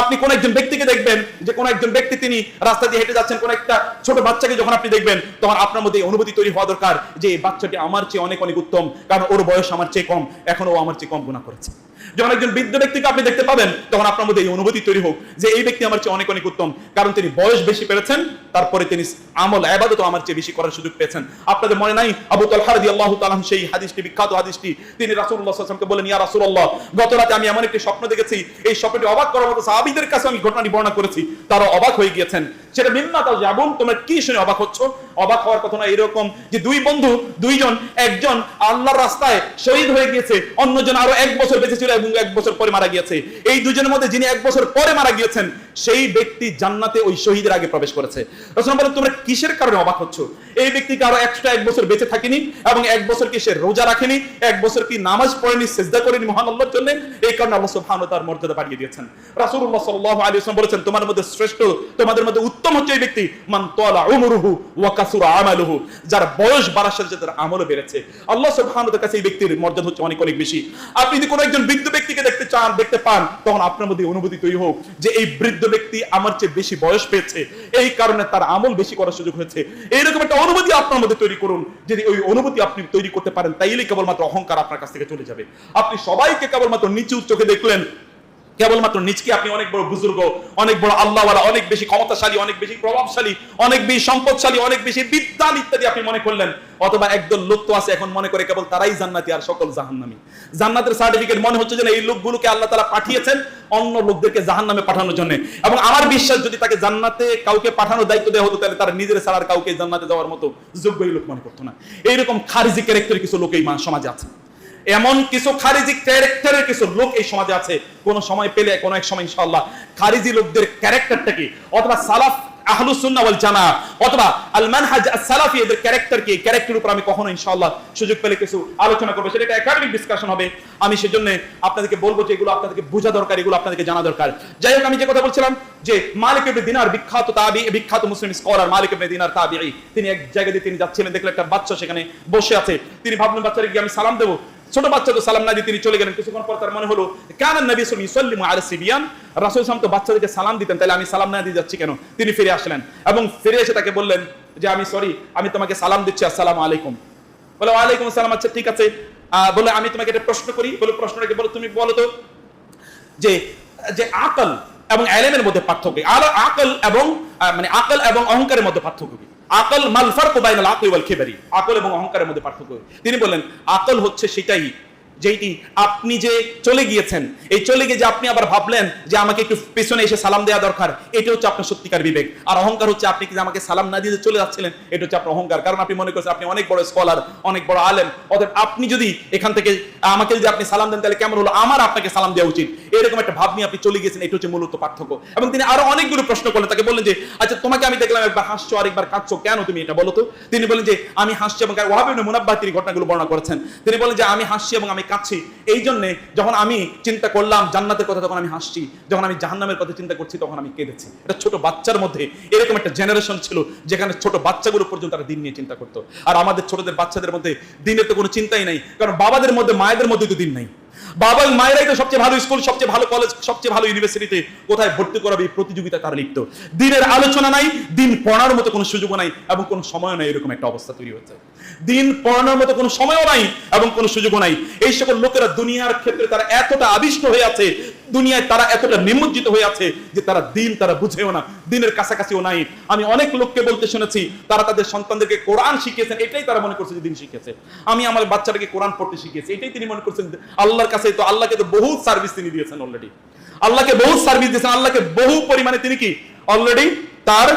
আপনি কোন একজন ব্যক্তিকে দেখবেন যে কোন একজন ব্যক্তি তিনি রাস্তা দিয়ে হেঁটে যাচ্ছেন, কোন একটা ছোট বাচ্চাকে যখন আপনি দেখবেন, তখন আপনার মধ্যে অনুভূতি তৈরি হওয়া দরকার যে বাচ্চাটি আমার চেয়ে অনেক অনেক উত্তম, কারণ ওর বয়স আমার চেয়ে কম। এখন ও আমার চেয়ে কম গুণা করেছে। যখন একজন বৃদ্ধ ব্যক্তিকে আপনি দেখতে পাবেন, তখন আপনার মধ্যে এই অনুভূতি তৈরি হোক যে এই ব্যক্তি আমার চেয়ে অনেক অনেক উত্তম। কারণ তিনি বয়স বেশি পেরেছেন, তারপরে তিনি আমল, আবাদত আমার চেয়ে বেশি করার সুযোগ পেয়েছেন। আপনাদের মনে নাই? আবু তালহা রাদিয়াল্লাহু তাআলা সেই হাদিসটি, বিখ্যাত হাদিসটি, তিনি আলাইহি ওয়াসাল্লামকে বলেন ইয়া রাসূলুল্লাহ, গত রাতে আমি এমন একটি স্বপ্ন দেখেছি, এই স্বপ্নটি অবাক করার মতো সাহাবীদের কাছে আমি ঘটনাটি বর্ণনা করেছি। তারা অবাক হয়ে গিয়েছেন। সেটা মিম্মা তাও যাবুন তোমরা কি শুনে অবাক হচ্ছ? অবাক হওয়ার কথা না, এরকম যে দুই বন্ধু, দুইজন, একজন আল্লাহর রাস্তায় শহীদ হয়ে গিয়েছে, অন্যজন আরও এক বছর বেঁচে ছিল এবং এক বছর পরে মারা গিয়েছে। এই দুজনের মধ্যে যিনি এক বছর পরে মারা গিয়েছেন সেই ব্যক্তি জান্নাতে ওই শহীদের আগে প্রবেশ করেছে। রসুল বলেন, তোমরা কিসের কারণে অবাক হচ্ছ? এই ব্যক্তিকে আরও এক্সট্রা এক বছর বেঁচে থাকেনি এবং এক বছর কি সে রোজা রাখেনি? এক বছর কি নামাজ পড়েনি, সেজদা করেনি মহান আল্লাহর জন্য? এই কারণে আল্লাহ সুবহানাহু তার মর্যাদা বাড়িয়ে দিয়েছেন। রাসূলুল্লাহ সাল্লাল্লাহু আলাইহি ওয়াসাল্লাম বলেছেন, তোমাদের মধ্যে শ্রেষ্ঠ, তোমাদের মধ্যে উত্তম হচ্ছে এই ব্যক্তি, মান তালা উমরুহু ওয়া কাসুরা আমালুহু। যার বয়স বাড়ার সাথে তার আমলও বেড়েছে। আল্লাহ সুবহানাহু তার কাছে এই ব্যক্তির মর্যাদা হচ্ছে অনেক অনেক বেশি। আপনি যদি কোনো একজন বৃদ্ধ ব্যক্তিকে দেখতে চান, দেখতে পান, তখন আপনার মধ্যে অনুভূতি তৈরি হোক যে এই বৃদ্ধ ব্যক্তি আমার চেয়ে বেশি বয়স পেয়েছে, এই কারণে তার আমল বেশি করার সুযোগ হয়েছে। এইরকম একটা অনুভূতি আপনার মধ্যে তৈরি করুন। যদি ওই অনুভূতি আপনি তৈরি করতে পারেন তাইলে কেবলমাত্র অহংকার আপনার কাছ থেকে চলে যাবে। আপনি সবাইকে কেবলমাত্র নিচু চোখে দেখলেন কেবলমাত্র নিজকে আপনি অনেক বড় বুজুর্গ, অনেক বড় আল্লাহওয়ালা, অনেক বেশি ক্ষমতাশালী, অনেক বেশি প্রভাবশালী, অনেক বেশি সম্পদশালী, অনেক বেশি বিদ্যান ইত্যাদি আপনি মনে করলেন। অথবা একদল লোক তো আছে এখন মনে করে কেবল তারাই জান্নাতি আর সকল জাহান্নামী। জান্নাতের সার্টিফিকেট মনে হচ্ছে যে এই লোকগুলোকে আল্লাহ তালা পাঠিয়েছেন অন্য লোকদেরকে জাহান্নামে পাঠানোর জন্য। এবং আমার বিশ্বাস যদি তাকে জান্নাতে কাউকে পাঠানোর দায়িত্ব দেওয়া হতো, তাহলে তারা নিজের ছাড়া আর কাউকে জান্নাতে যাওয়ার মতো যোগ্য এই লোক মনে করতো না। এইরকম খারিজি ক্যারেক্টার কিছু লোক সমাজে আছে। এমন কিছু খারিজি ক্যারেক্টারের কিছু লোক এই সমাজে আছে। কোন সময় পেলে, কোন এক সময় ইনশাআল্লাহ। খারিজি লোকদের ক্যারেক্টারটা কি? অথবা সালাফ আহলুস সুন্নাহ ওয়াল জামা অথবা আল মানহাজ আস-সালাফি এদের ক্যারেক্টার কি? ক্যারেক্টারের উপর আমি কখনো ইনশাআল্লাহ সুযোগ পেলে কিছু আলোচনা করব। সেটা একটা একাডেমিক ডিসকাশন হবে। আমি সেজন্য আপনাদেরকে বলব যে এগুলো আপনাদেরকে বোঝা দরকার, এগুলো আপনাদেরকে জানা দরকার। যাই হোক, আমি যে কথা বলছিলাম যে মালিক ইবনে দিনার বিখ্যাত তাবি, বিখ্যাত মুসলিম স্কলার মালিক ইবনে দিনার তাবিঈ তিনি এক জায়গা দিয়ে তিনি যাচ্ছিলেন দেখলেন একটা বাচ্চা সেখানে বসে আছে। তিনি ভাবলেন বাচ্চাকে গিয়ে আমি সালাম দেবো? ছোট বাচ্চা তো সালাম না দিয়ে তিনি চলে গেলেন। কিছুক্ষণ পর তার মনে হলো, কেন নবী সাল্লাল্লাহু ইসল্লিমু আলা সিবিয়ান। রাসূল সাল্লাম তো বাচ্চাদেরকে সালাম দিতেন, তাহলে আমি সালাম না দিয়ে যাচ্ছি কেন? তিনি ফিরে আসলেন এবং ফিরে এসে তাকে বললেন যে, আমি সরি আমি তোমাকে সালাম দিচ্ছি, আসসালামু আলাইকুম। বলে, ওয়ালাইকুম আসসালাম আচ্ছা ঠিক আছে। বলে, আমি তোমাকে একটা প্রশ্ন করি। বলে, প্রশ্নটাকে বলো, তুমি বলো তো যে যে আকল এবং এলেমের মধ্যে পার্থক্য? আর আকল এবং মানে আকল এবং অহংকারের মধ্যে পার্থক্য কি? আকল মাল ফারকু বাইনাল আকলি ওয়াল খিবরি। আকল এবং অহংকারের মধ্যে পার্থক্য। তিনি বললেন, আকল হচ্ছে সেটাই যেইটি আপনি যে চলে গিয়েছেন, এই চলে গিয়ে যে আপনি আবার ভাবলেন যে আমাকে একটু পেছনে এসে সালাম দেওয়া দরকার, এটা হচ্ছে আপনার সত্যিকার বিবেক। আর অহংকার হচ্ছে আপনি কি আমাকে সালাম না দিয়ে চলে যাচ্ছিলেন, এটা হচ্ছে আপনার অহংকার। কারণ আপনি মনে করছেন আপনি অনেক বড় স্কলার অনেক বড় আলেম, অতএব আপনি যদি এখান থেকে আমাকে যদি আপনি সালাম দেন, তাহলে কেমন হলো? আমার আপনাকে সালাম দেওয়া উচিত। এরকম একটা ভাব নিয়ে আপনি চলে গেছেন এটা হচ্ছে মূলত পার্থক্য। এবং তিনি আরও অনেকগুলো প্রশ্ন করলেন, তাকে বললেন যে আচ্ছা তোমাকে আমি দেখলাম একবার হাসছো, আরেকবার কাঁদছো, কেন তুমি এটা বলো তো? তিনি বলেন যে, আমি হাসছি এবং ওয়াহাব ইবনে মুনাব্বাহ তিনি ঘটনাগুলো বর্ণনা করেছেন। তিনি বলেন যে, আমি হাসছি এবং আমি কাঁদছি। এই জন্য যখন আমি চিন্তা করলাম জান্নাতের কথা, তখন আমি হাসছি। যখন আমি জাহান্নামের কথা চিন্তা করছি, তখন আমি কেঁদেছি। এটা ছোট বাচ্চার মধ্যে এরকম একটা জেনারেশন ছিল, যেখানে ছোট বাচ্চাগুলো পর্যন্ত তারা দিন নিয়ে চিন্তা করতো। আর আমাদের ছোটদের বাচ্চাদের মধ্যে দিনের তো কোনো চিন্তাই নাই, কারণ বাবাদের মধ্যে, মায়েদের মধ্যে তো দিন নাই। বাবা মায়েরাই তো সবচেয়ে ভালো স্কুল, সবচেয়ে ভালো কলেজ, সবচেয়ে ভালো ইউনিভার্সিটিতে কোথায় ভর্তি করাবে এই প্রতিযোগিতা তারা লিপ্ত। দিনের আলোচনা নাই, দিন পড়ার মতো কোনো সুযোগ নাই এবং কোনো সময় নাই, এরকম একটা অবস্থা তৈরি হচ্ছে দিন পড়ানোর মতো কোনো সময়ও নাই এবং কোনো সুযোগও নাই। এই সকল লোকেরা দুনিয়ার ক্ষেত্রে তারা এতটা আবিষ্ট হয়ে আছে দুনিয়ায় তারা এতটা নিমজ্জিত হয়ে আছে যে তারা দিন তারা বুঝেও না, দিনের কাছাকাছিও নাই। আমি অনেক লোককে বলতে শুনেছি, তারা তাদের সন্তানদেরকে কোরআন শিখিয়েছেন, এটাই তারা মনে করছে যে দিন শিখেছে। আমি আমার বাচ্চাটাকে কোরআন পড়তে শিখিয়েছি, এটাই তিনি মনে করছেন আল্লাহর কাছে তো আল্লাহকে তো বহু সার্ভিস তিনি দিয়েছেন অলরেডি আল্লাহকে বহু সার্ভিস দিয়েছেন, আল্লাহকে বহু পরিমাণে তিনি কি? অলরেডি তার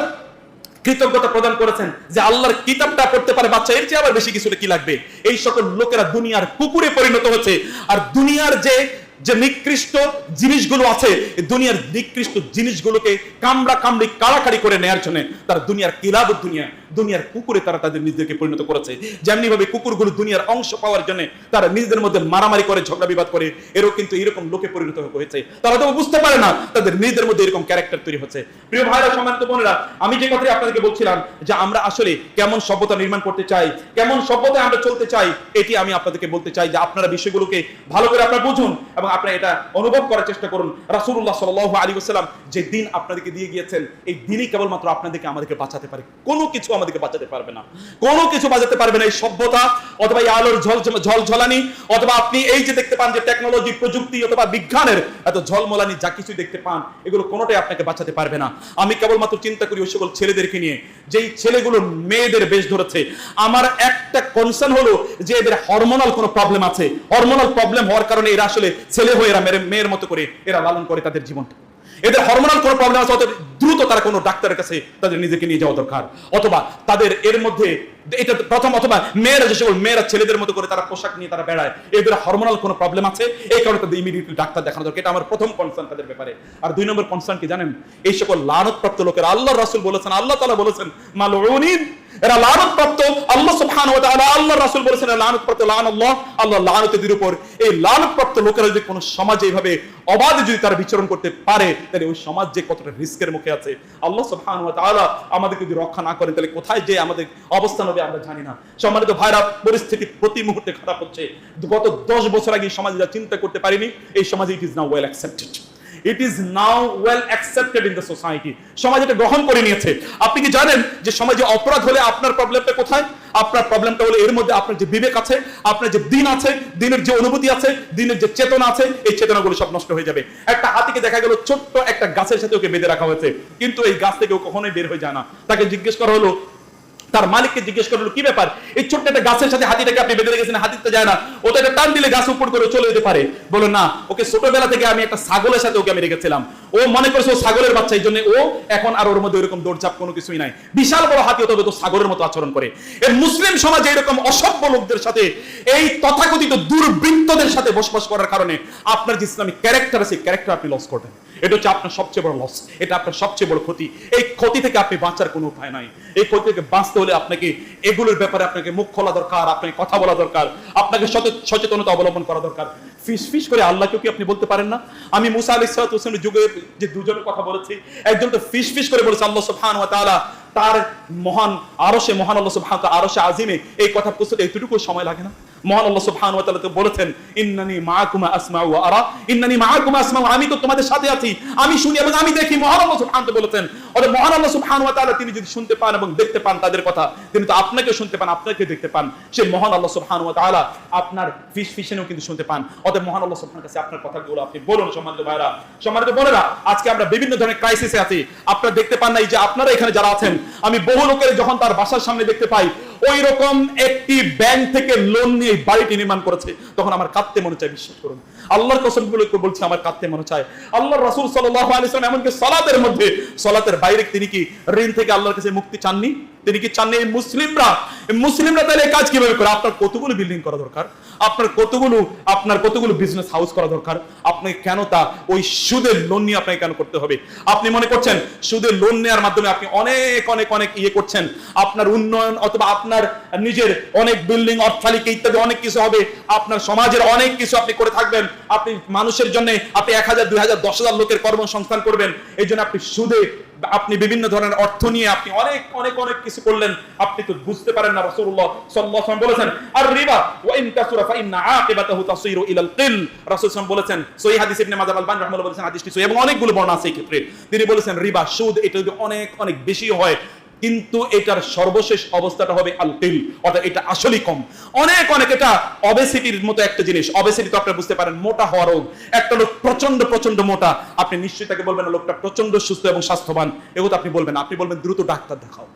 কৃতজ্ঞতা প্রদান করেছেন যে আল্লাহর কিতাবটা পড়তে পারে বাচ্চা, এর চেয়ে আবার বেশি কিছুটা কি লাগবে? এই সকল লোকেরা দুনিয়ার কুকুরে পরিণত হচ্ছে, আর দুনিয়ার যে যে নিকৃষ্ট জিনিসগুলো আছে দুনিয়ার নিকৃষ্ট জিনিসগুলোকে কামড়া কামড়ি, কাড়াকাড়ি করে নেয়ার জন্য তার দুনিয়ার কিলাব দুনিয়া দুনিয়ার কুকুরে তারা তাদের নিজেদেরকে পরিণত করেছে। যেমনি ভাবে কুকুরগুলো দুনিয়ার অংশ পাওয়ার জন্য তারা নিজেদের মধ্যে মারামারি করে, ঝগড়া বিবাদ করে, এরও কিন্তু এরকম লোকে পরিণত হয়েছে। তারা তো বুঝতে পারে না তাদের নিজেদের মধ্যে এরকম ক্যারেক্টার তৈরি হচ্ছে। প্রিয় ভাইরা, সম্মানিত বোনেরা, আমি যে কথাই আপনাদেরকে বলছিলাম যে আমরা আসলে কেমন সভ্যতা নির্মাণ করতে চাই, কেমন সভ্যতায় আমরা চলতে চাই, এটি আমি আপনাদেরকে বলতে চাই যে আপনারা বিষয়গুলোকে ভালো করে আপনারা বুঝুন এবং আপনারা এটা অনুভব করার চেষ্টা করুন। রাসূলুল্লাহ সাল্লাল্লাহু আলাইহি ওয়াসাল্লাম যে দিন আপনাদেরকে দিয়ে গিয়েছেন, এই দিনই কেবলমাত্র আপনাদেরকে আমাদেরকে বাঁচাতে পারে। কোনো কিছু আমাদেরকে বাঁচাতে পারবে না। কোনো কিছু বাঁচাতে পারবে না এই সভ্যতা, অথবা এই আলোর ঝল ঝল ঝলানি, অথবা আপনি এই যে দেখতে পান যে টেকনোলজি প্রযুক্তি, অথবা বিজ্ঞানের এত ঝলমলানি, যা কিছু দেখতে পান, এগুলো কোনোটাই আপনাকে বাঁচাতে পারবে না। আমি কেবলমাত্র চিন্তা করি ওই সকল ছেলেদেরকে নিয়ে, যেই ছেলেগুলো মেয়েদের বেশ ধরেছে। আমার একটা কনসার্ন হলো যে এদের হরমোনাল কোনো প্রবলেম আছে। হরমোনাল প্রবলেম হওয়ার কারণে এরা আসলে ছেলে হয়ে এরা মেয়ের মতো করে এরা লালন করে তাদের জীবনটা। এদের হরমোনাল কোনো প্রবলেম আছে অত দ্রুত তারা কোনো ডাক্তারের কাছে তাদের নিজেকে নিয়ে যাওয়া দরকার। অথবা তাদের এর মধ্যে এটা প্রথম অথবা মেয়েরা যে সকল মেয়েরা ছেলেদের মতো করে তারা পোশাক নিয়ে তারা বেড়ায় এদের হরমোনাল কোনো প্রবলেম আছে? এই কারণে তাদের ইমিডিয়েটলি ডাক্তার দেখানো দরকার। এটা আমার প্রথম কনসার্ন তাদের ব্যাপারে। আর দুই নম্বর কনসার্ন কি জানেন? এই সকল লানতপ্রাপ্ত লোকের, আল্লাহ রাসূল বলেছেন, আল্লাহ তাআলা বলেছেন, মালউনিন, এরা লানতপ্রাপ্ত, আল্লাহ সুবহানাহু ওয়া তাআলা রাসূল বলেছেন লানতপ্রাপ্ত আল্লাহ উপর। এই লানতপ্রাপ্ত লোকেরা যদি কোনো সমাজে এইভাবে অবাধে যদি তারা বিচরণ করতে পারে, তাহলে ওই সমাজ যে কতটা রিস্কের মুখে আছে? আল্লাহ সুবহানাহু ওয়া তাআলা আমাদেরকে যদি রক্ষা না করেন, তাহলে কোথায় যে আমাদের অবস্থান হবে আমরা জানি না। সম্মানিত ভাইরা, পরিস্থিতি প্রতি মুহূর্তে খারাপ হচ্ছে। গত দশ বছর আগে সমাজে যা চিন্তা করতে পারিনি, এই সমাজে it is now well accepted it is now well accepted in the society সমাজ এটা গ্রহণ করে নিয়েছে। আপনি কি জানেন যে সমাজে অপরাধ হলে আপনার প্রবলেমটা কোথায়? আপনার প্রবলেমটা হলো এর মধ্যে আপনার যে বিবেক আছে, আপনার যে দিন আছে, দিনের যে অনুভূতি আছে, দিনের যে চেতনা আছে, এই চেতনাগুলো সব নষ্ট হয়ে যাবে। একটা হাতিকে দেখা গেল, ছোট্ট একটা গাছের সাথে ওকে বেঁধে রাখা হয়েছে। কিন্তু এই গাছ থেকে ও কখনোই বের হয়ে যায় না। তাকে জিজ্ঞেস করা হলো তার মালিককে জিজ্ঞেস করল, কি ব্যাপার? এই ছোট্ট একটা গাছের সাথে হাতিটাকে আপনি বেঁধে রেখেছেন হাতিতে যায় না। ওটা একটা টান দিলে গাছ উপর করে চলে যেতে পারে। বলো না, ওকে ছোটবেলা থেকে আমি একটা ছাগলের সাথে ওকে আমি রেখেছিলাম। ও মনে করছে ও ছাগলের বাচ্চা, এই জন্য ও এখন আর ওর মধ্যে এরকম দৌড়চাপ কোনো কিছুই নাই। বিশাল বড় হাতি তবে তো ছাগলের মতো আচরণ করে। এই মুসলিম সমাজে এরকম অসভ্য লোকদের সাথে, এই তথাকথিত দুর্বৃত্তদের সাথে বসবাস করার কারণে আপনার যে ইসলামিক ক্যারেক্টার আছে ক্যারেক্টার আপনি লস করবেন। এটা হচ্ছে আপনার সবচেয়ে বড় লস এটা আপনার সবচেয়ে বড় ক্ষতি। এই ক্ষতি থেকে আপনি বাঁচার কোনো উপায় নাই। এই ক্ষতি থেকে বাঁচতে হলে আপনাকে এগুলোর ব্যাপারে আপনাকে মুখ খোলা দরকার, আপনাকে কথা বলা দরকার, আপনাকে সচেতনতা অবলম্বন করা দরকার। ফিস ফিস করে আল্লাহকে কি আপনি বলতে পারেন না? আমি মুসা আলী সালাত হোসেনের যুগে যে দুজনের কথা বলেছি, একজন তো ফিস ফিস করে বলেছে, আল্লাহ সুবহানাহু ওয়া তার মহান আরশে, মহান আল্লাহ সুবহানাহু ওয়া তাআলা আজিমে এই কথা বুঝতে এতটুকু সময় লাগে না? বলেছেন আমি তো তোমাদের সাথে আছি। আমি শুনি এবং আমি দেখি। মহান আল্লাহ বলেছেন মহান তিনি যদি শুনতে পান এবং দেখতে পান তাদের কথা, তিনি তো শুনতে পান আপনাকে দেখতে পান। তাআলা আপনার ফিস ফিসেনও কিন্তু শুনতে পান। অতএব মহান আল্লাহ কাছে আপনার কথাগুলো আপনি বলুন সম্মানিত ভাইরা সম্মানিত বোনেরা, আজকে আমরা বিভিন্ন ধরনের ক্রাইসিসে আছি। আপনারা দেখতে পান না এই যে আপনারা এখানে যারা আছেন, আমি বহু লোকের যখন তার বাসার সামনে দেখতে পাই ওই রকম একটি ব্যাংক থেকে লোন নিয়ে বাড়িটি নির্মাণ করেছে। তখন আমার কাঁদতে মনে চায়, বিশ্বাস করুন। আল্লাহর কসম বলছে, আমার কাঁদতে মনে চায়। আল্লাহর রাসুল সাল্লাহ এমনকি সলাতের মধ্যে সলাতের বাইরে তিনি কি ঋণ থেকে আল্লাহর কাছে মুক্তি চাননি? তিনি কি চাননি? মুসলিমরা মুসলিমরা তাহলে কাজ কীভাবে করে? আপনার কতগুলো বিল্ডিং করা দরকার? আপনার কতগুলো আপনার কতগুলো বিজনেস হাউস করা দরকার? আপনি কেন তা, ওই সুদের লোন নিয়ে আপনাকে কেন করতে হবে? আপনি মনে করছেন সুদের লোন নেওয়ার মাধ্যমে আপনি অনেক অনেক অনেক ইয়ে করছেন। আপনার উন্নয়ন অথবা আপনার নিজের অনেক বিল্ডিং অট্টালিকা ইত্যাদি অনেক কিছু হবে। আপনার সমাজের অনেক কিছু আপনি করে থাকবেন। আপনি মানুষের জন্য আপনি এক হাজার, দুই হাজার, দশ হাজার লোকের কর্মসংস্থান করবেন। এই জন্য আপনি সুদে আপনি বিভিন্ন ধরনের অর্থ নিয়ে আপনি অনেক অনেক অনেক কিছু করলেন, আপনি তো বুঝতে পারেন না রাসূলুল্লাহ সাল্লাল্লাহু আলাইহি বলেছেন আর রিবা ওয়া ইন কাসুরা ফা ইন্না আকিবাতাহু তাসিরু ইলাল কিল রাসূল সাল্লাল্লাহু বলেছেন, সহিহ হাদিস ইবনে মাজাহ আল বান রাহমাহুল্লাহ বলেছেন হাদিসটি সহিহ এবং অনেকগুলো বর্ণনা আছে এই ক্ষেত্রে। তিনি বলেছেন, রিবা সুদ এটা যদি অনেক অনেক বেশি হয় কিন্তু এটার সর্বশেষ অবস্থাটা হবে আলকিল অর্থাৎ এটা আসলেই কম। অনেক অনেক এটা অবেসিটির মতো একটা জিনিস। অবেসিটি তো আপনারা বুঝতে পারেন, মোটা হওয়া রোগ। একটা লোক প্রচণ্ড প্রচণ্ড মোটা। আপনি নিশ্চয়ই তাকে বলবেন লোকটা প্রচণ্ড সুস্থ এবং স্বাস্থ্যবান। এগুলো আপনি বলবেন আপনি বলবেন, দ্রুত ডাক্তার দেখাও।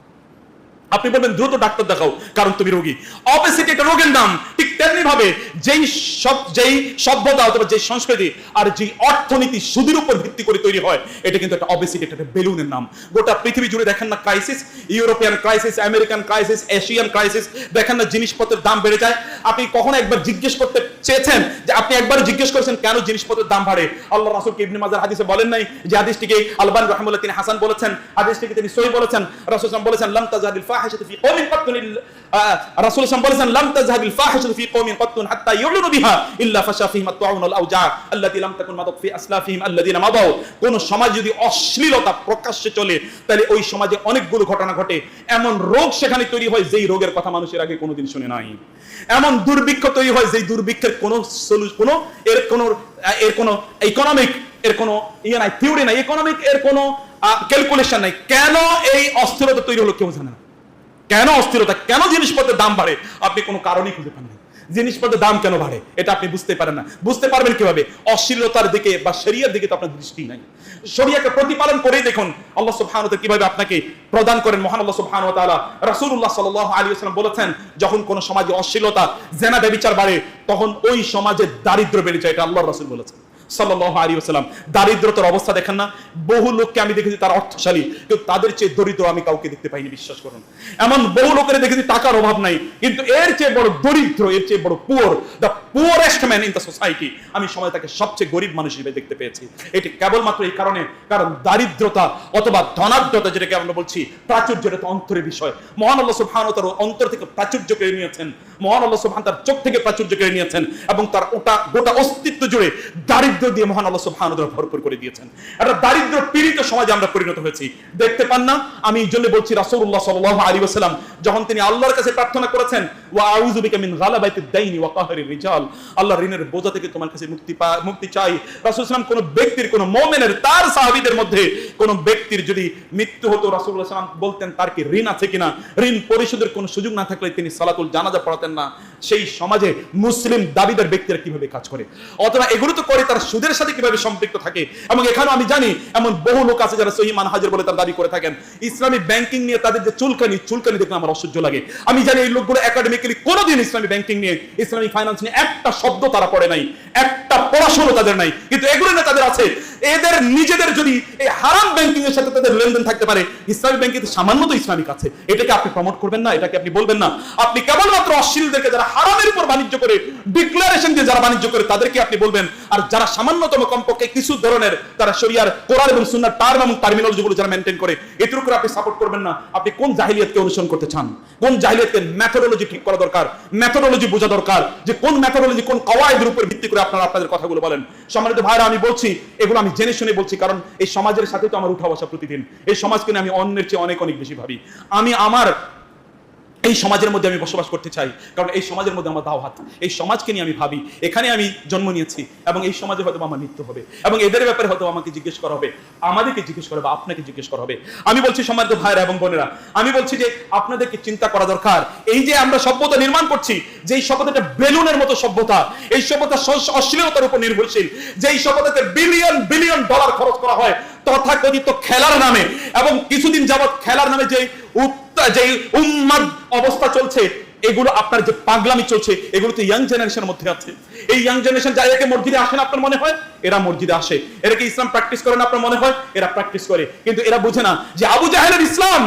আপনি বলবেন, দ্রুত ডাক্তার দেখাও, কারণ তুমি রোগী। অবেসিটি একটা রোগের নাম, ঠিক তেমনি ভাবে যেই সব, যেই সভ্যতা অথবা যেই সংস্কৃতি আর যেই অর্থনীতি সুদের উপর ভিত্তি করে তৈরি হয়, এটা কিন্তু একটা অবেসিটি একটা বেলুনের নাম। গোটা পৃথিবী জুড়ে দেখেন না crisis European crisis American crisis Asian crisis দেখেন না জিনিসপত্রের দাম বেড়ে যায়। আপনি কখনো একবার জিজ্ঞেস করতে চেয়েছেন যে আপনি একবার জিজ্ঞেস করেছেন, কেন জিনিসপত্রের দাম বাড়ে? আল্লাহ রাসূল ইবনে মাজার হাদিসে বলেন নাই যে হাদিসটিকে আলবান রাহমাতুল্লাহ তিনি হাসান বলেছেন, হাদিসটিকে তিনি সহি বলেছেন, রাসূল বলেছেন, লাম তাজাদিল কোন সমাজ যদি অশ্লীলতা প্রকাশ্যে চলে, তাহলে ওই সমাজে অনেকগুলো ঘটনা ঘটে। এমন রোগ সেখানে তৈরি হয় যেই রোগের কথা মানুষের আগে কোনোদিন শুনে নাই। এমন দুর্ভিক্ষ তৈরি হয় যেই দুর্ভিক্ষের কোনো সলিউশন কোনো এর কোনো এর কোনো ইকোনমিক এর কোনো ইয়ে নাই থিওরি নাই ইকোনমিক এর কোনো ক্যালকুলেশন নাই। কেন এই অস্থিরতা তৈরি হলো কেউ জানে না। কেন অস্থিরতা? কেন জিনিসপত্রের দাম বাড়ে? আপনি কোনো কারণই খুঁজে পান না জিনিসপত্রের দাম কেন বাড়ে? এটা আপনি বুঝতে পারেন না। বুঝতে পারবেন কীভাবে? অশ্লীলতার দিকে বা শরিয়ার দিকে তো আপনার দৃষ্টি নাই। শরিয়াকে প্রতিপালন করেই দেখুন, আল্লাহ তাআলা কীভাবে আপনাকে প্রদান করেন। মহান আল্লাহ সুবহানাহু ওয়া তাআলা রাসূলুল্লাহ সাল্লাল্লাহু আলাইহি ওয়াসাল্লাম বলেছেন, যখন কোন সমাজে অশ্লীলতা, জেনা ব্যভিচার বাড়ে, তখন ওই সমাজে দারিদ্র বেড়ে যায়। এটা আল্লাহর রাসূল বলেছেন। দারিদ্রতার অবস্থা দেখেন না? বহু লোককে আমি দেখেছি তারা অর্থশালী, কিন্তু তাদের চেয়ে দরিদ্র আমি কাউকে দেখতে পাইনি, বিশ্বাস করুন। এমন বহু লোকের দেখেছি টাকার অভাব নাই, কিন্তু এর চেয়ে বড় দরিদ্র, এর চেয়ে বড় poor the poorest man in the society আমি সময় তাকে সবচেয়ে গরিব মানুষ হিসেবে দেখতে পেয়েছি। এটি কেবলমাত্র এই কারণে, কারণ দারিদ্রতা অথবা ধনাঢ্যতা যেটাকে আমরা বলছি প্রাচুর্য এটা তো অন্তরের বিষয়। মহান আল্লাহ সুবহানাহু তার অন্তর থেকে প্রাচুর্য কেড়ে নিয়েছেন। মহান আল্লাহ সুবহান তার চোখ থেকে প্রাচুর্য কেড়ে নিয়েছেন এবং তার ওটা গোটা অস্তিত্ব জুড়ে দারিদ্র দিয়ে মহান আল্লাহ সুবহানাহু ভরপুর করে দিয়েছেন। একটা দারিদ্র পীড়িত সমাজে আমরা পরিণত হয়েছি। দেখতে পান না? আমি এই জন্য বলছি, রাসূলুল্লাহ সাল্লাল্লাহু আলাইহি ওয়াসাল্লাম যখন তিনি আল্লাহর কাছে প্রার্থনা করেছেন তার কি ঋণ আছে কিনা? ঋণ পরিশোধের কোনো সুযোগ না থাকলে তিনি সালাতুল জানাজা পড়াতেন না। সেই সমাজে মুসলিম দাবিদার ব্যক্তিরা কীভাবে কাজ করে? অথবা এগুলো তো করে তারা সুদের সাথে কীভাবে সম্পৃক্ত থাকে? এবং এখানে আমি জানি, এমন বহু লোক আছে যারা সহি মানহাজের বলে তার দাবি করে থাকেন। ইসলামী ব্যাংকিং নিয়ে তাদের যে চুলকানি চুলকানি দেখলে আমার অসহ্য লাগে। আমি জানি এই লোকগুলো একাডেমিক্যালি কোনোদিন ইসলামী ব্যাংকিং নিয়ে, ইসলামী ফাইন্যান্স নিয়ে একটা শব্দ তারা পড়ে নাই, একটা পড়াশোনা তাদের নাই। কিন্তু এগুলো নিয়ে তাদের আছে। এদের নিজেদের যদি এই হারাম ব্যাংকিং এর সাথে তাদের লেনদেন থাকতে পারে, ইসলামী ব্যাংকিং সামান্য তো ইসলামিক আছে। এটাকে আপনি প্রমোট করবেন না, এটাকে আপনি বলবেন না। আপনি কেবলমাত্র অশ্লীলদেরকে যারা হারামের উপর বাণিজ্য করে ডিক্লারেশন দিয়ে যারা বাণিজ্য করে, তাদেরকে আপনি বলবেন, আর যারা সামান্যতম কমপক্ষে কিছু ধরনের তারা শরিয়ার কোরআন এবং সুন্নাহ টার্ম এবং টার্মিনোলজি গুলো যারা মেনটেন করে উপর আপনি সাপোর্ট করবেন না। আপনি কোন জাহিলিয়াতকে অনুসরণ করতে চান? কোন জাহিলিয়াতকে মেথোডোলজি ঠিক করা দরকার? মেথোডোলজি বোঝা দরকার যে কোন মেথোডোলজি কোন কওয়াইদের উপর ভিত্তি করে আপনারা আপনাদের কথাগুলো বলেন। সম্মানিত ভাইরা আমি বলছি, এগুলো আমি জেনে শুনে বলছি, কারণ এই সমাজের সাথে তো আমার উঠা বসা প্রতিদিন। এই সমাজকে আমি অন্যের চেয়ে অনেক অনেক বেশি ভাবি। আমি আমার এই সমাজের মধ্যে আমি বসবাস করতে চাই। কারণ এই সমাজের মধ্যে আমার দাওয়াত এই সমাজকে নিয়ে আমি ভাবি, এখানে আমি জন্ম নিয়েছি এবং এই সমাজে হয়তো আমার মৃত্যু হবে। এবং এদের ব্যাপারে হয়তো আমাকে জিজ্ঞেস করা হবে, আমাদেরকে জিজ্ঞেস করা হবে, আপনাকে জিজ্ঞেস করা হবে। আমি বলছি, সম্মানিত ভাইরা এবং বোনেরা, আমি বলছি যে আপনাদেরকে চিন্তা করা দরকার। এই যে আমরা সভ্যতা নির্মাণ করছি যে এই সভ্যতাটা বেলুনের মতো সভ্যতা, এই সভ্যতা অশ্লীলতার উপর নির্ভরশীল যে এই সভ্যতাতে বিলিয়ন বিলিয়ন ডলার খরচ করা হয়, তথাকথিত খেলার নামে। এবং কিছুদিন যাবত খেলার নামে যে যে উন্মাদ অবস্থা চলছে, এগুলো আপনার যে পাগলামি চলছে, এগুলো তো ইয়াং জেনারেশনের মধ্যে আছে। এই ইয়াং জেনারেশন যারা একে মসজিদে আসে না, আপনার মনে হয়? এরা মসজিদে আসে। এরা কি ইসলাম প্র্যাকটিস করে না, আপনার মনে হয়? এরা প্র্যাকটিস করে। কিন্তু এরা বুঝে না যে আবু জাহেলের ইসলাম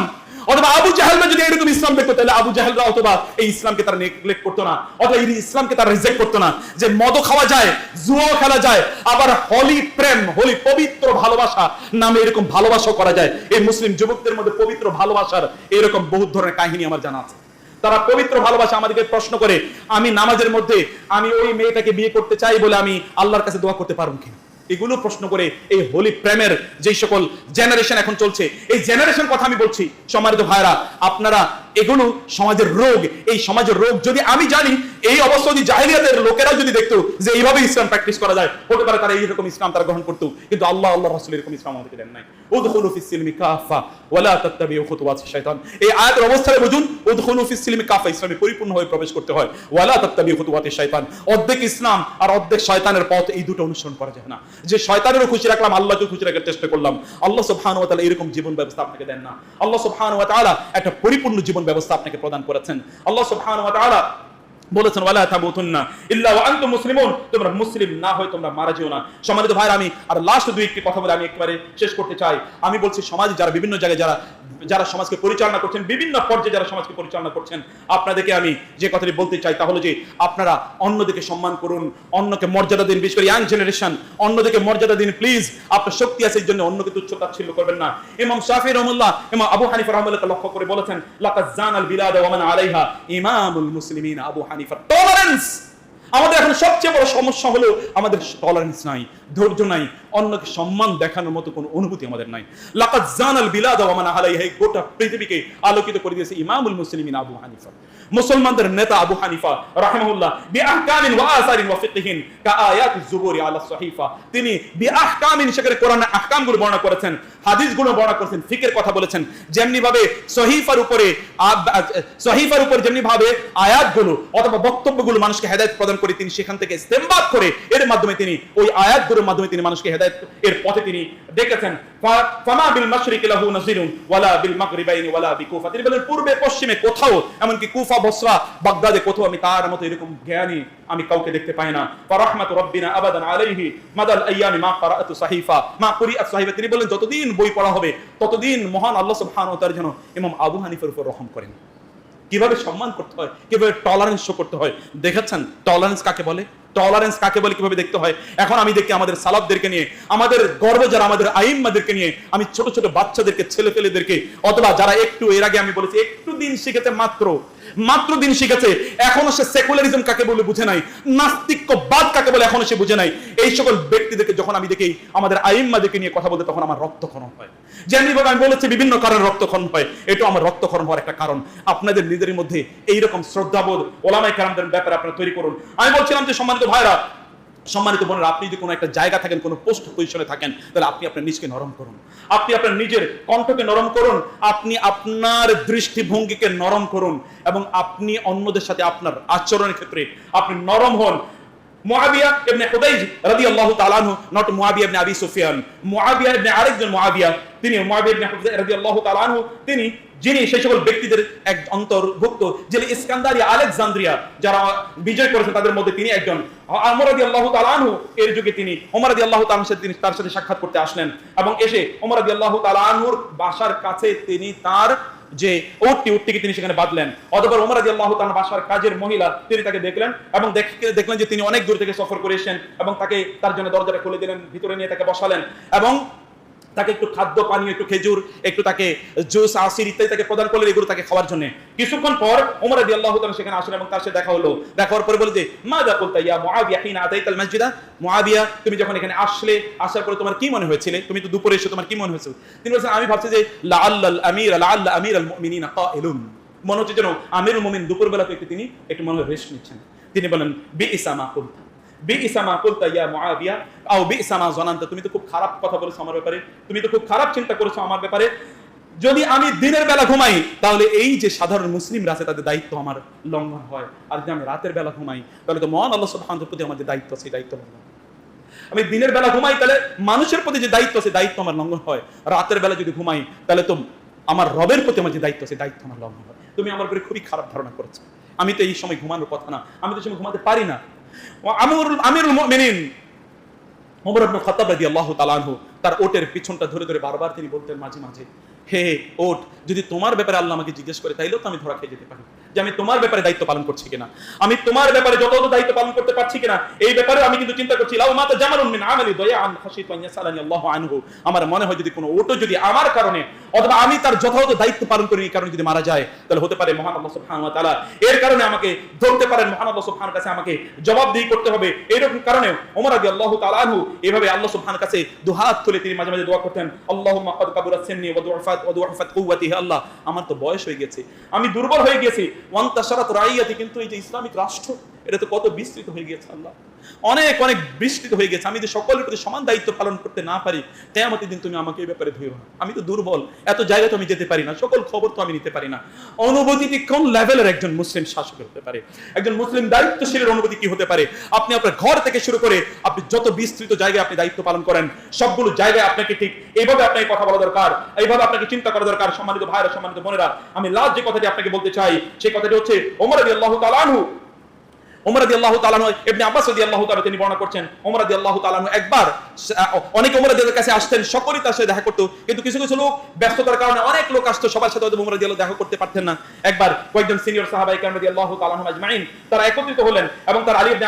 অথবা আবু জাহেলরা যদি এরকম ইসলাম দেখতো, তাহলে আবু জাহেলরা অথবা এই ইসলামকে তারা নেগলেক্ট করতো না, অথবা এই ইসলামকে তারা রিজেক্ট করতো না। যে মদ খাওয়া যায়, জুয়াও খেলা যায়, আবার হলি প্রেম হলি পবিত্র ভালোবাসা নামে এরকম ভালোবাসাও করা যায়। এই মুসলিম যুবকদের মধ্যে পবিত্র ভালোবাসার এরকম বহু ধরনের কাহিনী আমার জানা আছে। তারা পবিত্র ভালোবাসা আমাদেরকে প্রশ্ন করে, আমি নামাজের মধ্যে, আমি ওই মেয়েটাকে বিয়ে করতে চাই বলে আমি আল্লাহর কাছে দোয়া করতে পারব কিনা? এগুলো প্রশ্ন করে এই হোলি প্রেমের যে সকল জেনারেশন এখন চলছে, এই জেনারেশন কথা আমি বলছি সমারিত ভাইরা আপনারা এগুলো সমাজের রোগ। এই সমাজের রোগ যদি আমি জানি, এই অবস্থা যদি জাহিলিয়াতের লোকেরা যদি দেখতো যে এইভাবে ইসলাম প্র্যাকটিস করা যায়, হতে পারে তারা এইরকম ইসলাম তারা গ্রহণ করতো। কিন্তু আল্লাহ আল্লাহ রাসূল এরকম ইসলাম আমাদেরকে দেন নাই। উদখুলু সিলমি কাফা ওয়ালা খুতুওয়াত শাইতান। এই আয়াতের অবস্থায় বুঝুন সিলমি কাফা ইসলামে পরিপূর্ণভাবে প্রবেশ করতে হয়, ওয়ালা খুতুওয়াত শাইতান। অর্ধেক ইসলাম আর অর্ধেক শয়তানের পথ এই দুটো অনুসরণ করা যায় না। যে শয়তানেরও খুশি রাখলাম আল্লাহকে খুশি রাখার চেষ্টা করলাম। আল্লাহ সুবহানাহু ওয়া তাআলা এরকম জীবন ব্যবস্থা আপনাকে দেন না। আল্লাহ সুবহানাহু ওয়া তাআলা একটা পরিপূর্ণ জীবন ব্যবস্থা আপনাকে প্রদান করেছেন। আল্লাহ সুবহানাহু ওয়া তাআলা বলেছেন, ওয়ালা তামুতুন্না ইল্লা ওয়া আনতুম মুসলিমুন। তোমরা মুসলিম না হয়ে তোমরা মারা যেও না। সম্মানিত ভাইরা আমি আর লাস্ট দুই একটি কথা বলে আমি একবারে শেষ করতে চাই। আমি বলছি, সমাজে যারা বিভিন্ন জায়গায় যারা যারা সমাজকে পরিচালনা করছেন, বিভিন্ন পর্যায়ে যারা সমাজকে পরিচালনা করছেন, আপনাদেরকে আমি যে কথাটি বলতে চাই তা হলো যে, আপনারা অন্যদিকে সম্মান করুন, অন্যকে মর্যাদা দিন, বিশেষ করে ইয়াং জেনারেশন অন্যদিকে মর্যাদা দিন প্লিজ আপনার শক্তি আছে এই জন্য অন্যকে তুচ্ছ তাচ্ছিল্য করবেন না। ইমাম শাফি রহমুল্লাহ, ইমাম আবু হানিফা রহমুল্লাহ লক্ষ্য করে বলেছেন লাকাজ জানাল বিলাদ ওয়া আলাইহা ইমামুল মুসলিমিন, আবু হানিফা। টলারেন্স আমাদের এখন সবচেয়ে বড় সমস্যা হলো আমাদের টলারেন্স নাই, ধৈর্য নাই, অন্যকে সম্মান দেখানোর মতো কোনো অনুভূতি আমাদের নাই। লাকাত জানাল বিলাদ ওয়া আলাইহা, গোটা পৃথিবীকে আলোকিত করে দিয়েছে ইমামুল মুসলিমিন আবু হানিফা। মুসলমানদের নেতা আবু হানিফা, রাহিমাহুল্লাহ, বিআহকামিন ওয়া আসারিন ওয়া ফিকহিন কা কাআয়াতিজ জুবুরি আলা সহিফা। তিনি বি বিআহকামিন সেখানে কোরআনের আহকামগুলো বর্ণনা করেছেন, হাদিসগুলো বর্ণনা করেছেন, ফিকের কথা বলেছেন। যেমনি ভাবে সহিফার উপরে সহিফার উপর যেমনি ভাবে আয়াত আয়াতগুলো অথবা বক্তব্যগুলো মানুষকে হেদায়েত প্রদান করে, তিনি সেখান থেকে ইস্তেমবাদ করে, এর মাধ্যমে তিনি ওই আয়াত আয়াতগুলোর মাধ্যমে তিনি মানুষকে হেদায়েত, এর পথে তিনি ফা- ফামা বিল লাহু ওয়ালা বিল ওয়ালা বিকুফা তিনি বলেন, পূর্বে, পশ্চিমে কোথাও, এমনকি কুফা, বসরা, বাগদাদে কোথাও আমি তার মতো এরকম জ্ঞানী আমি কাউকে দেখতে পাই না। ফারাহমাতু রাব্বিনা আবাদান আলাইহি, মাদাল আইয়ামি মা ক্বারাতু সাহিফা, মা সাহিফা। তিনি বলেন, যতদিন বই পড়া হবে, ততদিন মহান আল্লাহ সুবহানাহু ওয়া তাআলা যেন ইমাম আবু হানিফার উপর রহম করেন। কীভাবে সম্মান করতে হয়, কীভাবে টলারেন্স শো করতে হয়। দেখাচ্ছেন টলারেন্স কাকে বলে? টলারেন্স কাকে বলে কীভাবে দেখতে হয়? এখন আমি দেখি আমাদের সালাবদেরকে নিয়ে, আমাদের গর্ব যারা, আমাদের আইম্মাদেরকে নিয়ে, আমি ছোট ছোট বাচ্চাদেরকে ছেলে পেলেদেরকে অথবা যারা একটু, এর আগে আমি বলেছি, একটু দিন শিখেছে মাত্র মাত্র দিন শিখেছে। এখনও সে সেকুলারিজম কাকে বলে বুঝে নাই নাস্তিক্যবাদ কাকে বলে এখনও সে বুঝে নাই। এই সকল ব্যক্তিদেরকে যখন আমি দেখি, আমাদের আইম্মাদেরকে নিয়ে কথা বলতে, তখন আমার রক্তক্ষরণ হয়। যেমনিভাবে আমি বলেছি, বিভিন্ন কারণে রক্তক্ষরণ হয়। এটা আমার রক্তক্ষরণ হওয়ার একটা কারণ। আপনাদের নিজেদের মধ্যে এইরকম শ্রদ্ধাবোধ ওলামাই কারামদের ব্যাপারে আপনারা তৈরি করুন। আমি বলছিলাম যে সম্মানিত ভাইরা সম্মানিত বোনেরা, আপনি যদি কোনো একটা জায়গা থাকেন, কোনো পোস্ট পজিশনে থাকেন, তাহলে আপনি আপনার নিজকে নরম করুন। আপনি আপনার নিজের কণ্ঠকে নরম করুন, আপনি আপনার দৃষ্টিভঙ্গিকে নরম করুন এবং আপনি অন্যদের সাথে আপনার আচরণের ক্ষেত্রে আপনি নরম হন। মুআবিয়া ইবনে হুদাইজ রাদিয়াল্লাহু তাআলা আনহু নট মুআবিয়া ইবনে আবি সুফিয়ান। মুআবিয়া ইবনে আরেকজন মুআবিয়া, তিনি মুআবিয়া ইবনে হুদাইজ রাদিয়াল্লাহু তাআলা আনহু, তিনি যিনি সেই সকল ব্যক্তিদের এক অন্তর্ভুক্ত যিনি আলেকজান্দ্রিয়া, যারা বিজয় করেছেন তাদের মধ্যে তিনি একজন। আমর তাআলা আনহু, এর যুগে তিনি, ওমর তাআলার সাথে তিনি, তার সাথে সাক্ষাৎ করতে আসলেন। এবং এসে ওমর তাআলা আনহুর বাসার কাছে তিনি তার যে ওটটি উটটিকে তিনি সেখানে বাঁধলেন। অথবা ওমর রাজি আল্লাহ তার বাসার কাজের মহিলা, তিনি তাকে দেখলেন এবং দেখে, দেখলেন যে তিনি অনেক দূর থেকে সফর করে এসেছেন এবং তাকে তার জন্য দরজাটা খুলে দিলেন, ভিতরে নিয়ে তাকে বসালেন এবং তাকে একটু খাদ্য, পানীয়, একটু খেজুর, একটু তাকে জুস আসির ইত্যাদি তাকে প্রদান করলেন, এগুলো তাকে খাওয়ার জন্য। কিছুক্ষণ পর ওমর রাদিয়াল্লাহু তাআলা সেখানে আসলেন এবং তার সাথে দেখা হলো। দেখা হওয়ার পরে বলে যে মা যা বলতা ইয়া মুআবিয়া হিনা আতাইতাল মসজিদা? মুআবিয়া, তুমি যখন এখানে আসলে, আসার পরে তোমার কি মনে হয়েছিল? তুমি তো দুপুরে এসে তোমার কি মনে হয়েছিল? তিনি বলছেন, আমি ভাবছি যে, লাআল্লাল আমির, লাআল্লা আমির আল মুমিনিনা কাইলুন। মনে হচ্ছে যেন আমিরুল মুমিন দুপুরবেলা একটু তিনি একটু মনে হয় রেস্ট নিচ্ছেন। তিনি বলেন, বিইসা মা কুলতা বিইসা মা কুলতা ইয়া মুআবিয়া, আও বিইসা মা জানান্তা তুমি তো খুব খারাপ কথা বলেছ আমার ব্যাপারে, তুমি তো খুব খারাপ চিন্তা করেছ আমার ব্যাপারে। যদি আমি দিনের বেলা ঘুমাই, তাহলে এই যে সাধারণ মুসলিমরা আছে, তাদের দায়িত্ব আমার লঙ্ঘন হয়। আর যদি আমি রাতের বেলা ঘুমাই, তাহলে তো মহান আল্লাহ সুবহানাহু প্রতি আমার যে দায়িত্ব সেই দায়িত্ব লঙ্ঘন। আমি দিনের বেলা ঘুমাই, তাহলে মানুষের প্রতি যে দায়িত্ব আছে দায়িত্ব আমার লঙ্ঘন হয়। রাতের বেলা যদি ঘুমাই, তাহলে তো আমার রবের প্রতি আমার যে দায়িত্ব আছে দায়িত্ব আমার লঙ্ঘন হয়। তুমি আমার উপরে খুবই খারাপ ধারণা করেছ। আমি তো এই সময় ঘুমানোর কথা না। আমি তো সময় ঘুমাতে পারি না। আমিরুল তার ওটের পিছনটা ধরে ধরে বারবার তিনি বলতেন মাঝে মাঝে, হে ওট, যদি তোমার ব্যাপারে আল্লাহ আমাকে জিজ্ঞেস করে, তাইলেও তো আমি ধরা খেয়ে যেতে পারি। যে আমি তোমার ব্যাপারে দায়িত্ব পালন করছি কিনা? আমি তোমার ব্যাপারে যত যত দায়িত্ব পালন করতে পারছি কিনা? এই ব্যাপারে আমি কিন্তু চিন্তা করছি, লাউ মাতা জামালুন মিন আমালি দয়া আন খাশিতু ইয়াসালানি আল্লাহু আনহু। আমার মনে হয় যদি কোনো ওটো যদি আমার কারণে, অথবা আমি তার যথাযথ দায়িত্ব পালন করি এই কারণে যদি মারা যায়, তাহলে হতে পারে মহান আল্লাহ সুবহানাহু ওয়া তাআলা এর কারণে আমাকে ধরতে পারেন, মহান আল্লাহ সুবহানাহু কাছে আমাকে জবাবদিহি করতে হবে। এইরকম কারণে ওমর রাদিয়াল্লাহু তাআলা আনহু এভাবে আল্লাহ সুবহানাহু কাছে দুহাত তুলে তিনি মাঝে মাঝে দোয়া করতেন, আল্লাহুম্মা ক্বাদ কাবুরাত সিন্নি ওয়া দুআফাত ওয়া দুআফাত কুওয়াতি হে আল্লাহ। আমার তো বয়স হয়ে গেছে। আমি দুর্বল হয়ে গেছি। ওয়ান তাশারাত রাইয়াতি কিন্তু এই যে ইসলামিক রাষ্ট্র এটা তো কত বিস্তৃত হয়ে গেছে আল্লাহ। অনেক অনেক বিস্তৃত হয়ে গেছে আমি যদি সকলের প্রতি সমান দায়িত্ব পালন করতে না পারি, কেয়ামতের দিন তুমি আমাকে এই ব্যাপারে ধুইও না। আমি তো দুর্বল, এত জায়গায় তো আমি যেতে পারি না। সকল খবর তো আমি নিতে পারি না। অনুভূতিটি কোন লেভেলের একজন মুসলিম শাসক হতে পারে? একজন মুসলিম দায়িত্বশীলের অনুভূতি কি হতে পারে? আপনি আপনার ঘর থেকে শুরু করে আপনি যত বিস্তৃত জায়গায় আপনি দায়িত্ব পালন করেন, সবগুলো জায়গায় আপনাকে ঠিক এইভাবে আপনাকে কথা বলা দরকার, এইভাবে আপনাকে চিন্তা করা দরকার, সম্মানিত ভাইরা সম্মানিত বোনেরা। আমি লাস্ট যে কথাটি আপনাকে বলতে চাই, সেই কথাটি হচ্ছে, ওমর রাদিয়াল্লাহু তাআলা আনহু ওমর রাদিয়াল্লাহু তাআলা নয় ইবনে আব্বাস রাদিয়াল্লাহু তাআলা তিনি বর্ণনা করছেন ওমর রাদিয়াল্লাহু তাআলা একবার আহ, অনেক ওমর কাছে আসতেন সকলেই তার সাথে দেখা করতো কিন্তু কিছু কিছু লোক ব্যস্ততার কারণে অনেক লোক আসতো সবার সাথে হয়তো ওমর রাদিয়াল্লাহু দেখা করতে পারতেন না। একবার কয়েকজন সিনিয়র তাআলা আনহুম আজমাইন তারা একত্রিত হলেন এবং তারা ইবনে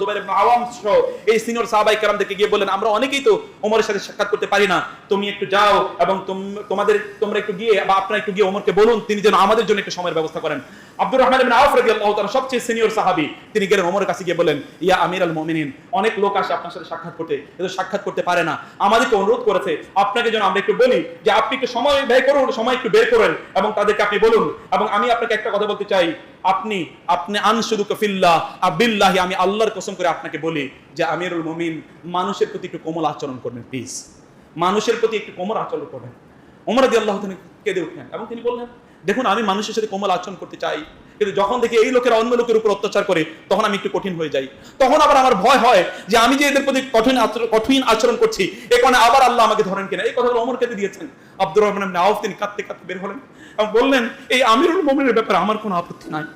জুবাইর ইবনে আওয়াম সহ এই সিনিয়র কেরামদেরকে গিয়ে বললেন আমরা অনেকেই তো ওমরের সাথে সাক্ষাৎ করতে পারি না। তুমি একটু যাও এবং তোমাদের তোমরা একটু গিয়ে বা আপনারা একটু গিয়ে ওমরকে বলুন তিনি যেন আমাদের জন্য একটু সময়ের ব্যবস্থা করেন। আব্দুর রহমান ইবনে আউফ রাদিয়াল্লাহু তাআলা সবচেয়ে সিনিয়র সাহাবী, তিনি গেলেন কাছে গিয়ে বলেন ইয়া আমিরাল মুমিনিন, অনেক লোক আসে আপনার সাথে সাক্ষাৎ করতে সাক্ষাৎ করতে পারে না। আমাদেরকে অনুরোধ করেছে, আপনাকে যেন আমরা একটু বলি যে আপনি একটু সময় ব্যয় করুন, সময় একটু বের করেন এবং তাদেরকে আপনি বলুন। এবং আমি আপনাকে একটা কথা বলতে চাই, আপনি আপনি আবিল্লাহি আমি আল্লাহর কসম করে আপনাকে বলি যে আমিরুল মানুষের প্রতি একটু কোমল আচরণ করবেন প্লিজ মানুষের প্রতি একটু কোমল আচরণ করবেন। ওমর রাদিয়াল্লাহু আল্লাহ তিনি কেঁদে উঠলেন এবং তিনি বললেন দেখুন, আমি মানুষের সাথে কোমল আচরণ করতে চাই, কিন্তু যখন দেখি এই লোকেরা অন্য লোকের উপর অত্যাচার করে, তখন আমি একটু কঠিন হয়ে যাই। তখন আবার আমার ভয় হয় যে আমি যে এদের প্রতি কঠিন কঠিন আচরণ করছি, এ কারণে আবার আল্লাহ আমাকে ধরেন কিনা। এই কথাগুলো অমর কেটে দিয়েছেন। আব্দুর রহমান আউফ, তিনি কাঁদতে কাঁদতে বের হলেন এবং বললেন, এই আমিরুল মোমিনের ব্যাপারে আমার কোনো আপত্তি নাই।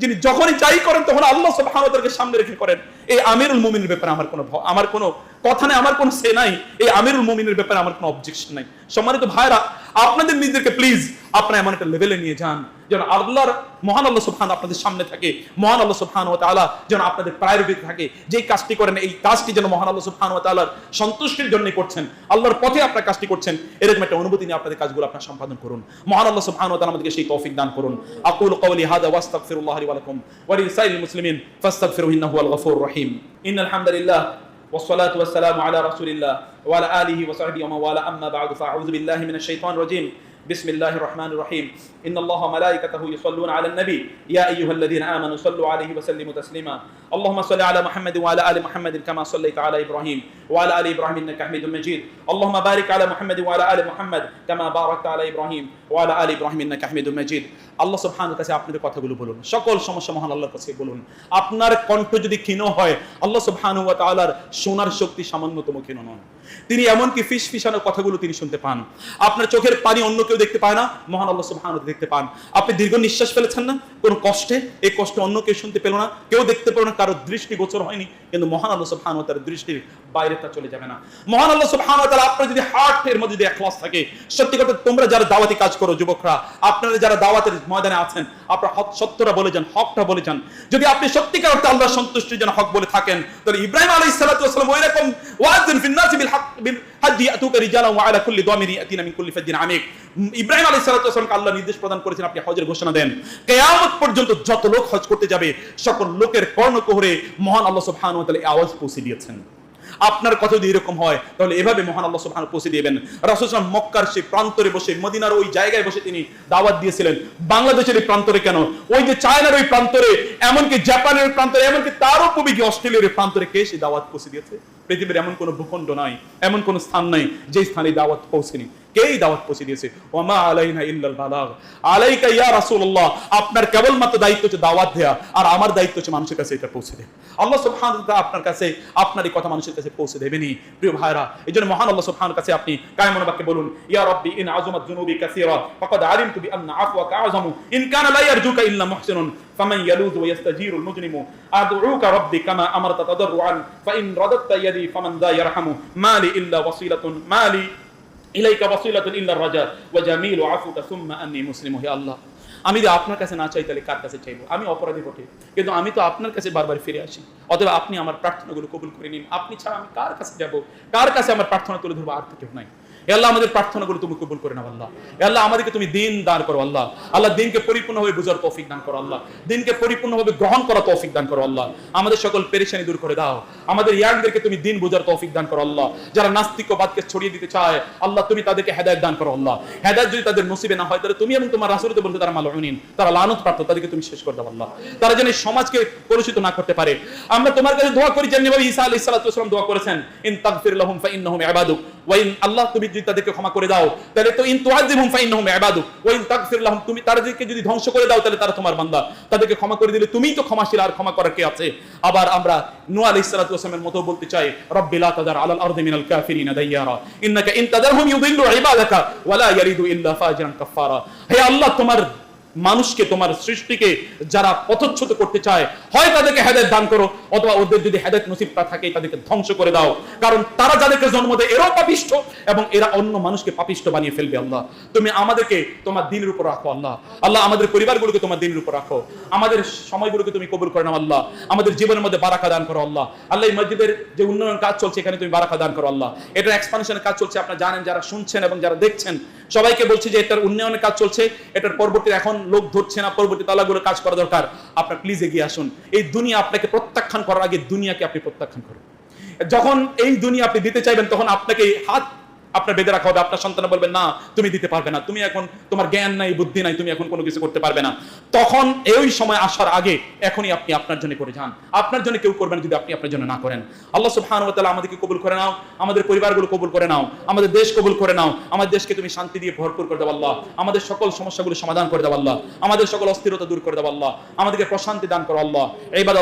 যিনি যখনই যাই করেন, তখন আল্লাহ ওয়া তাআলাকে সামনে রেখে করেন। এই আমিরুল মুমিনের ব্যাপারে আমার কোনো আমার কোনো কথা নেই, আমার কোনো সে নাই। এই আমিরুল মুমিনের ব্যাপারে আমার কোনো অবজেকশন নাই। সম্মানিত ভাইরা আপনাদের নিজেদেরকে প্লিজ আপনারা এমন একটা লেভেলে নিয়ে যান, যেন আল্লাহর মহান আল্লাহ সুবহান আপনাদের সামনে থাকে, মহান আল্লাহ সুবহান ওয়া তাআলা যেন আপনাদের প্রায়োরিটি থাকে, যেই কাজটি করেন, এই কাজটি যেন মহান আল্লাহ সুবহান ওয়া তাআলার সন্তুষ্টির জন্য করছেন, আল্লাহর পথে আপনার কাজটি করছেন, এরকম একটা অনুভূতি নিয়ে আপনাদের কাজগুলো আপনার সম্পাদন করুন। মহান আল্লাহ সুবহান ওয়া তাআলা আমাদেরকে সেই তৌফিক দান করুন। আকুলু কওলি হাদা ওয়াস্তাগফিরুল্লাহ ওয়া লাকুম। ওয়া লিসাইরিল মুসলিমিন ফাস্তাগফিরুহু ইন্নাহু হুয়াল গফুরুর রহিম। ইন্নাল হামদালিল্লাহ والصلاة والسلام على رسول الله وعلى آله وصحبه ومن والاه أما بعد فأعوذ بالله من الشيطان الرجيم بسم الله الرحمن الرحيم إن الله وملائكته يصلون على النبي يا أيها الذين آمنوا صلوا عليه وسلموا تسليما اللهم صل على محمد وعلى آل محمد كما صليت على إبراهيم وعلى آل إبراهيم إنك حميد مجيد اللهم بارك على محمد وعلى آل محمد كما باركت على إبراهيم ওয়ালা আলী ইব্রাহিম ইন্না কাহমিদুল মাজিদ। আল্লাহ সুবহানাহু কাছে আপনাদের কথাগুলো বলুন। সকল সমস্যা মহান আল্লাহর কাছে বলুন। আপনার কণ্ঠ যদি ক্ষীণ হয়, আল্লাহ সুবহানাহু ওয়া তাআলার শোনার শক্তি সামান্যতম ক্ষীণ নন তিনি এমনকি ফিস ফিসানোর কথাগুলো তিনি শুনতে পান। আপনার চোখের পানি অন্য কেউ দেখতে পায় না, মহান আল্লাহ সুবহানাহু দেখতে পান। আপনি দীর্ঘ নিঃশ্বাস ফেলেছেন না? কোনো কষ্টে? এই কষ্ট অন্য কেউ শুনতে পেল না? কেউ দেখতে পেল না, কারও দৃষ্টি গোচর হয়নি, কিন্তু মহান আল্লাহ সুবহানাহু তার দৃষ্টির বাইরে তা চলে যাবে না। মহান আল্লাহ সুবহানাহু তাআলা আপনার যদি হার্টের মধ্যে যদি ইখলাস থাকে, সত্যি কথা তোমরা যারা দাওয়াতি কাজ করো যুবকরা। আপনারা যারা দাওয়াতের ময়দানে আছেন, আপনারা সত্যটা বলে যান, হকটা বলে যান। যদি আপনি সত্যিকার অর্থে আল্লাহর সন্তুষ্টির জন্য হক বলে থাকেন, তাহলে ইব্রাহিম আলাইহিস সালাতু ওই রকম আলা আল্লাহ নির্দেশ প্রদান করেছেন, আপনি ঘোষণা দেন। পর্যন্ত যত লোক হজ করতে যাবে, সকল লোকের কর্ণকুহরে মহান আল্লাহ সুবহানাহু আওয়াজ পৌঁছে দিয়েছেন। আপনার কথা যদি এরকম হয়, তাহলে এভাবে মহান আল্লাহ সুবহান পৌঁছে দিবেন। রাসূল সাল্লাল্লাহু মক্কার সেই প্রান্তরে বসে, মদিনার ওই জায়গায় বসে তিনি দাওয়াত দিয়েছিলেন। বাংলাদেশের এই প্রান্তরে কেন? ওই যে চায়নার ওই প্রান্তরে, এমনকি জাপানের ওই প্রান্তরে, এমনকি তারও কবি কি অস্ট্রেলিয়ার প্রান্তরে কে সেই দাওয়াত পৌঁছে দিয়েছে? পৃথিবীর এমন কোনো ভূখণ্ড নাই, এমন কোনো স্থান নাই যে স্থানে দাওয়াত পৌঁছেনি। কেই দাওয়াত পৌঁছে দিয়েছে। ওমা আলাইনা ইল্লাল বালাগ। আলাইকা ইয়া রাসূলুল্লাহ, আপনার কেবলমাত্র দায়িত্ব হচ্ছে দাওয়াত দেয়া, আর আমার দায়িত্ব হচ্ছে মানুষের কাছে এটা পৌঁছে দেয়া। আল্লাহ সুবহানাহু ওয়া আপনার কাছে আপনার এই কথা মানুষের কাছে পৌঁছে দেবেনই। প্রিয় ভাইরা এইজন্য মহান আল্লাহ সুবহানাহু কাছে আপনি কায়মন বাক্যে বলুন, ইয়া রাব্বি ইন আযমাত যুনুবি কাসীরা, ফাকাদ আলিমতু বিআন্না আফওয়াকা আযমু, ইন কানা লা ইয়ারজুকা ইল্লা মুহসিনুন ইয়ালুযু ওয়া ইয়াস্তাজিরু আল-মুজরিমু আদউকা রাব্বি কামা আমারতা তাদাররুআন ফাইন রাদাত্তা ইয়াদি ফামান দা ইয়ারহামু, মালি ইল্লা ওয়াসিলাতুন, মালি ইলাইকা ওয়াসিলাতুন ইল্লা রাজা ওয়া জামিলু, আফুকা সুম্মা আন্নী মুসলিম, হে আল্লাহ। আমি যদি আপনার কাছে না চাই, তাহলে কার কাছে চাইব? আমি অপরাধী বটে। কিন্তু আমি তো আপনার কাছে বারবার ফিরে আসি। অথবা আপনি আমার প্রার্থনাগুলো কবুল করে নিন। আপনি ছাড়া আমি কার কাছে যাব? কার কাছে আমার প্রার্থনা তুলে ধরবো? আর তো কেউ নাই। আল্লাহ, আমাদের প্রার্থনাগুলো তুমি কবুল করে নাও, আল্লাহ। আল্লাহ, আমাদেরকে তুমি দিন দান করো, আল্লাহ। আল্লাহ, দিনকে পরিপূর্ণভাবে বুঝার তৌফিক দান করো, আল্লাহ। দিনকে পরিপূর্ণভাবে গ্রহণ করা তৌফিক দান করো, আল্লাহ। আমাদের সকল পেরেশানি দূর করে দাও। আমাদের ইয়াংদেরকে তুমি দিন বুঝার তৌফিক দান করো, আল্লাহ। যারা নাস্তিকবাদকে ছড়িয়ে দিতে চায়, আল্লাহ, তুমি তাদেরকে হেদায়ত দান করো, আল্লাহ। হেদায়ত যদি তাদের নসিবে না হয়, তাহলে তুমি এবং তোমার রাসূলতে বলতে তারা মালউনিন তারা লানত প্রাপ্ত, তাদেরকে তুমি শেষ করে দাও, আল্লাহ। তারা যেন সমাজকে কলুষিত না করতে পারে। আমরা তোমার কাছে দোয়া করি যেমনি ভাবে ঈসা আলাইহিস সালাতু ওয়াসালাম দোয়া করেছেন, ইন তাগফির লাহুম ফাইন্নাহুম ইবাদুক। ওয়া ইন আল্লাহ, তুমি যদি তাদেরকে ক্ষমা করে দাও, তাহলে তো ইন তুআযিবহুম ফাইন্নাহুম ইবাদুক। ওয়া ইন তাগফির লাহুম, তুমি তাদেরকে যদি ধ্বংস করে দাও, তাহলে তারা তোমার বান্দা। তাদেরকে ক্ষমা করে দিলে তুমিই তো ক্ষমাশীল, আর ক্ষমা করার কে আছে? আবার আমরা নূহ আলাইহিস সালাতু ওয়াসালামের মতো বলতে চাই, রব্বি লা তাদার আলাল আরদি মিনাল কাফিরিনা দাইয়ারা, ইন্নাকা ইন তাদারহুম ইউদিল্লু ইবাদাকা, ওয়া লা ইল্লা ফাজিরান কাফারা হে আল্লাহ, তোমার মানুষকে, তোমার সৃষ্টিকে যারা পথচ্যুত করতে চায়, হয় তাদেরকে হেদায়ত দান করো, অথবা ওদের যদি হেদায়ত নসিবটা থাকে, তাদেরকে ধ্বংস করে দাও। কারণ তারা যাদেরকে জন্ম দেয়, এরাও পাপিষ্ট এবং এরা অন্য মানুষকে পাপিষ্ট বানিয়ে ফেলবে আল্লাহ। তুমি আমাদেরকে তোমার দিনের উপর রাখো আল্লাহ। আল্লাহ, আমাদের পরিবারগুলোকে তোমার দিনের উপর রাখো। আমাদের সময়গুলোকে তুমি কবুল করে নাও আল্লাহ। আমাদের জীবনের মধ্যে বারাকা দান করো আল্লাহ। আল্লাহ, এই মসজিদের যে উন্নয়ন কাজ চলছে, এখানে তুমি বারাকা দান করো আল্লাহ। এটার এক্সপানশনের কাজ চলছে, আপনারা জানেন, যারা শুনছেন এবং যারা দেখছেন সবাইকে বলছি যে এটার উন্নয়নের কাজ চলছে, এটার পরবর্তী এখন লোক ধরছে না, পরবর্তী তালাগুলো কাজ করা দরকার। আপনার প্লিজ এগিয়ে আসুন। এই দুনিয়া আপনাকে প্রত্যাখ্যান করার আগে দুনিয়াকে আপনি প্রত্যাখ্যান করুন। যখন এই দুনিয়া আপনি দিতে চাইবেন, তখন আপনাকে হাত আপনার বেঁধে রাখা হবে, আপনার সন্তান বলবেন না, তুমি দিতে পারবে না। তুমি এখন, তোমার জ্ঞান নাই, বুদ্ধি নাই, তুমি এখন কোনো কিছু করতে পারবে না। তখন এই সময় আসার আগে এখনই আপনি আপনার জন্য করে যান। আপনার জন্য কেউ করবেন যদি আপনি আপনার জন্য না করেন। আল্লাহ সুবহানাহু ওয়া তাআলা আমাদেরকে কবুল করে নাও, আমাদের পরিবারগুলো কবুল করে নাও, আমাদের দেশ কবুল করে নাও, আমাদের দেশকে তুমি শান্তি দিয়ে ভরপুর করে দাও আল্লাহ। আমাদের সকল সমস্যাগুলো সমাধান করে দাও আল্লাহ। আমাদের সকল অস্থিরতা দূর করে দাও আল্লাহ। আমাদেরকে প্রশান্তি দান করো আল্লাহ। এইবার